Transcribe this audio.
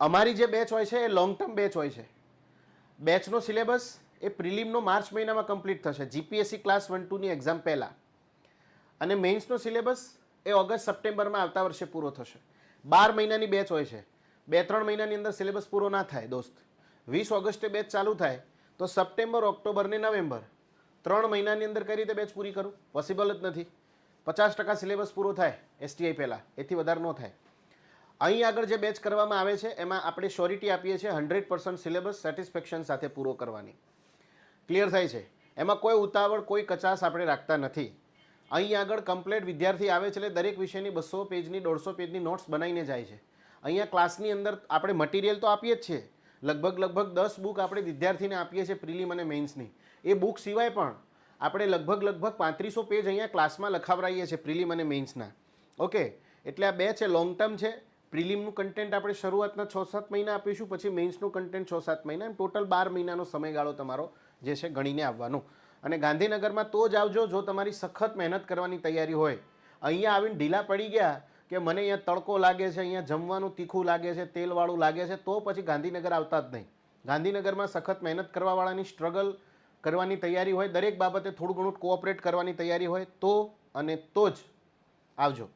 અમારી જે બેચ હોય છે, એ લોંગ ટર્મ બેચ હોય છે. બેચનો સિલેબસ એ પ્રિલિમનો માર્ચ મહિનામાં કમ્પ્લીટ થશે. જીપીએસસી ક્લાસ વન ટુની એક્ઝામ પહેલાં. અને મેઇન્સનો સિલેબસ એ ઓગસ્ટ, સપ્ટેમ્બરમાં આવતા વર્ષે પૂરો થશે. બાર મહિનાની બેચ હોય છે. બે, ત્રણ મહિનાની અંદર સિલેબસ પૂરો ના થાય, દોસ્ત. વીસ ઓગસ્ટે બેચ ચાલુ થાય, તો સપ્ટેમ્બર, ઓક્ટોબર ને નવેમ્બર ત્રણ મહિનાની અંદર કઈ રીતે બેચ પૂરી કરું? પોસિબલ જ નથી. પચાસ ટકા સિલેબસ પૂરો થાય એસટીઆઈ પહેલાં. એથી વધારે ન થાય. અહીં આગળ જે બેચ કરવામાં આવે છે, એમાં આપણે શ્યોરિટી આપીએ છીએ હંડ્રેડ પર્સન્ટ સિલેબસ સેટિસ્ફેક્શન સાથે પૂરો કરવાની. ક્લિયર થાય છે? એમાં કોઈ ઉતાવળ, કોઈ કચાશ આપણે રાખતા નથી. અહીં આગળ કમ્પ્લેટ વિદ્યાર્થી આવે છે એટલે દરેક વિષયની બસો પેજની, દોઢસો પેજની નોટ્સ બનાવીને જાય છે. અહીંયા ક્લાસની અંદર આપણે મટીરિયલ તો આપીએ જ છીએ. લગભગ લગભગ દસ બુક આપણે વિદ્યાર્થીને આપીએ છીએ પ્રિલિમ અને મેઇન્સની એ બુક સિવાય પણ આપણે લગભગ લગભગ પાંત્રીસો પેજ અહીંયા ક્લાસમાં લખાવરાઈએ છીએ પ્રિલિમ અને મેઇન્સના ઓકે એટલે આ બે છે લોંગ ટર્મ છે. પ્રિલિમનું કન્ટેન્ટ આપણે શરૂઆતના છ સાત મહિના આપીશું, પછી મેઇન્સનું કન્ટેન્ટ છ સાત મહિના, એમ ટોટલ બાર મહિનાનો સમયગાળો તમારો જે છે ગણીને આવવાનો. અને ગાંધીનગરમાં તો જ આવજો, જો તમારી સખત મહેનત કરવાની તૈયારી હોય. અહીંયા આવીને ઢીલા પડી ગયા કે મને અહીંયા તડકો લાગે છે, અહીંયા જમવાનું તીખું લાગે છે, તેલવાળું લાગે છે, તો પછી ગાંધીનગર આવતા જ નહીં. ગાંધીનગરમાં સખત મહેનત કરવાવાળાની સ્ટ્રગલ કરવાની તૈયારી હોય, દરેક બાબતે થોડું ઘણું કોઓપરેટ કરવાની તૈયારી હોય, તો અને તો જ આવજો.